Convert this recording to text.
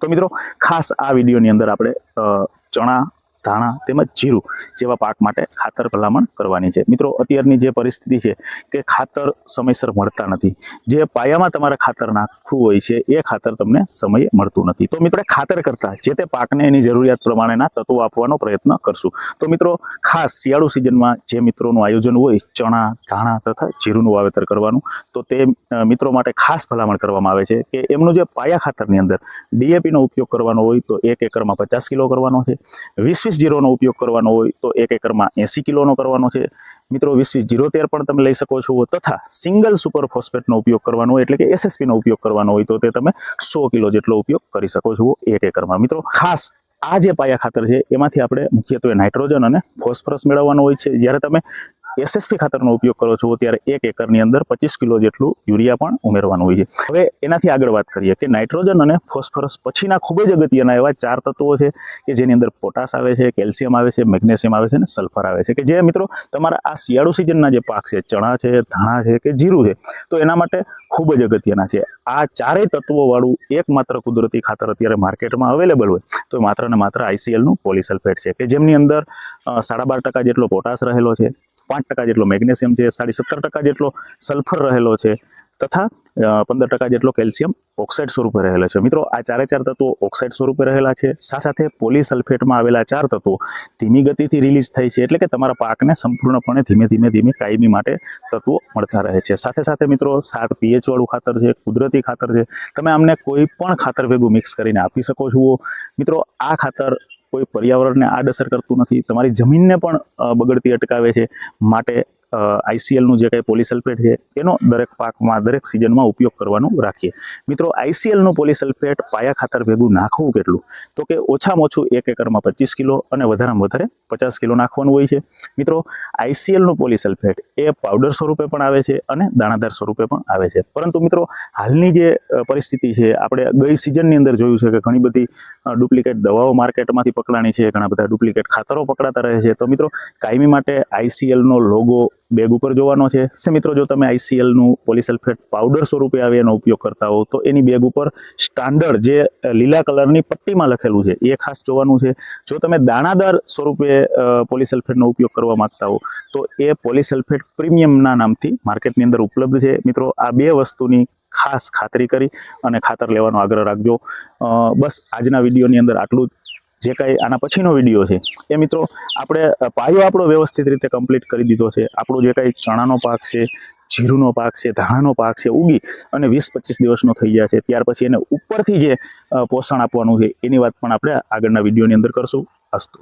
તો મિત્રો ખાસ આ વિડીયોની અંદર આપણે ચણા ધાણા તેમજ જીરું જેવા પાક માટે ખાતર ભલામણ કરવાની છે. મિત્રો, અત્યારની જે પરિસ્થિતિ છે કે ખાતર સમયસર મળતા નથી. જે પાયામાં તમારે ખાતર નાખવું હોય છે, એ ખાતર તમને સમયે મળતું નથી. તો મિત્રો, ખાતર કરતા જે તે પાકને એની જરૂરિયાત પ્રમાણેના તત્વો આપવાનો પ્રયત્ન કરશું. તો મિત્રો, ખાસ શિયાળુ સિઝનમાં જે મિત્રોનું આયોજન હોય, ચણા, ધાણા તથા જીરુંનું વાવેતર કરવાનું, તો તે મિત્રો માટે ખાસ ભલામણ કરવામાં આવે છે કે એમનું જે પાયા ખાતરની અંદર ડીએપીનો ઉપયોગ કરવાનો હોય તો એક એકરમાં પચાસ કિલો કરવાનો છે. વીસ વીસ જીરોનો ઉપયોગ કરવાનો હોય તો એક એકરમાં એંસી કિલોનો કરવાનો છે. મિત્રો, વીસ વીસ જીરો તેર પણ તમે લઈ શકો છો તથા સિંગલ સુપર ફોસ્ફેટનો ઉપયોગ કરવાનો હોય એટલે કે એસએસપીનો ઉપયોગ કરવાનો હોય તો તે તમે સો કિલો જેટલો ઉપયોગ કરી શકો છો એક એકરમાં. મિત્રો, ખાસ આ જે પાયા ખાતર છે, એમાંથી આપણે મુખ્યત્વે નાઇટ્રોજન અને ફોસ્ફરસ મેળવવાનો હોય છે. જ્યારે તમે એસએસપી ખાતરનો ઉપયોગ કરો છો ત્યારે એક એકરની અંદર પચીસ કિલો જેટલું યુરિયા પણ ઉમેરવાનું હોય છે. હવે એનાથી આગળ વાત કરીએ કે નાઇટ્રોજન અને ફોસ્ફરસ પછીના ખૂબ જ અગત્યના એવા ચાર તત્વો છે કે જેની અંદર પોટાશ આવે છે, કેલ્શિયમ આવે છે, મેગ્નેશિયમ આવે છે અને સલ્ફર આવે છે. કે જે મિત્રો તમારા આ શિયાળુ સિઝનના જે પાક છે, ચણા છે, ધાણા છે કે જીરું છે, તો એના માટે ખૂબ જ અગત્યના છે. આ ચારેય તત્વોવાળું એકમાત્ર કુદરતી ખાતર અત્યારે માર્કેટમાં અવેલેબલ હોય, તો માત્ર ને માત્ર આઈસીએલનું પોલિસલ્ફેટ છે કે જેમની અંદર સાડા બાર ટકા જેટલો પોટાશ રહેલો છે, પાંચ ટકા જેટલો મેગ્નેશિયમ છે સાડી સત્તર ટકા જેટલો સલ્ફર રહેલો છે. તથા પંદર ટકા જેટલો કેલ્શિયમ ઓક્સાઇડ સ્વરૂપે રહેલો છે. મિત્રો, આ ચારે ચાર તત્વો ઓક્સાઇડ સ્વરૂપે રહેલા છે. સાથે સાથે પોલીસલ્ફેટમાં આવેલા ચાર તત્વો ધીમી ગતિથી રિલીઝ થાય છે એટલે કે તમારા પાકને સંપૂર્ણપણે ધીમે ધીમે ધીમે કાયમી માટે તત્વો મળતા રહે છે. સાથે સાથે મિત્રો સાત પીએચવાળું ખાતર છે, કુદરતી ખાતર છે. તમે અમને કોઈ પણ ખાતર ભેગું મિક્સ કરીને આપી શકો છો. મિત્રો, આ ખાતર કોઈ પર્યાવરણને આડઅસર કરતું નથી. તમારી જમીનને પણ બગડતી અટકાવે છે. માટે આઈસીએલનું જે કંઈ પોલિસલ્ફેટ છે, એનો દરેક પાકમાં, દરેક સિઝનમાં ઉપયોગ કરવાનું રાખીએ. મિત્રો આઈસીએલનું પોલિસલ્ફેટ પાયા ખાતર ભેગું નાખવું કેટલું? તો કે ઓછામાં ઓછું એક એકરમાં પચીસ કિલો અને વધારેમાં વધારે પચાસ કિલો નાખવાનું હોય છે. મિત્રો આઈસીએલનું પોલિસલ્ફેટ એ પાવડર સ્વરૂપે પણ આવે છે અને દાણાદાર સ્વરૂપે પણ આવે છે. પરંતુ મિત્રો, હાલની જે પરિસ્થિતિ છે, આપણે ગઈ સિઝનની અંદર જોયું છે કે ઘણી બધી ડુપ્લિકેટ દવાઓ માર્કેટમાંથી પકડાણી છે, ઘણા બધા ડુપ્લિકેટ ખાતરો પકડાતા રહે છે. તો મિત્રો, કાયમી માટે આઈસીએલનો લોગો બેગ ઉપર જોવાનો છે. સે મિત્રો, જો તમે આઈસીએલનું પોલિસલ્ફેટ પાવડર સ્વરૂપે આવે એનો ઉપયોગ કરતા હો તો એની બેગ ઉપર સ્ટાન્ડર્ડ જે લીલા કલરની પટ્ટીમાં લખેલું છે, એ ખાસ જોવાનું છે. જો તમે દાણાદાર સ્વરૂપે પોલિસલ્ફેટનો ઉપયોગ કરવા માંગતા હો તો એ પોલિસલ્ફેટ પ્રીમિયમના નામથી માર્કેટની અંદર ઉપલબ્ધ છે. મિત્રો, આ બે વસ્તુની ખાસ ખાતરી કરી અને ખાતર લેવાનો આગ્રહ રાખજો. બસ આજના વિડીયોની અંદર આટલું જ. જે કાંઈ આના પછીનો વીડિયો છે, એ મિત્રો આપણે પાયો આપણો વ્યવસ્થિત રીતે કમ્પ્લીટ કરી દીધો છે. આપણો જે કાંઈ ચણાનો પાક છે, જીરુંનો પાક છે, ધાણાનો પાક છે, ઉગી અને વીસ પચીસ દિવસનો થઈ ગયા છે. ત્યાર પછી એને ઉપરથી જે પોષણ આપવાનું છે, એની વાત પણ આપણે આગળના વિડીયોની અંદર કરશું. અસ્તુ.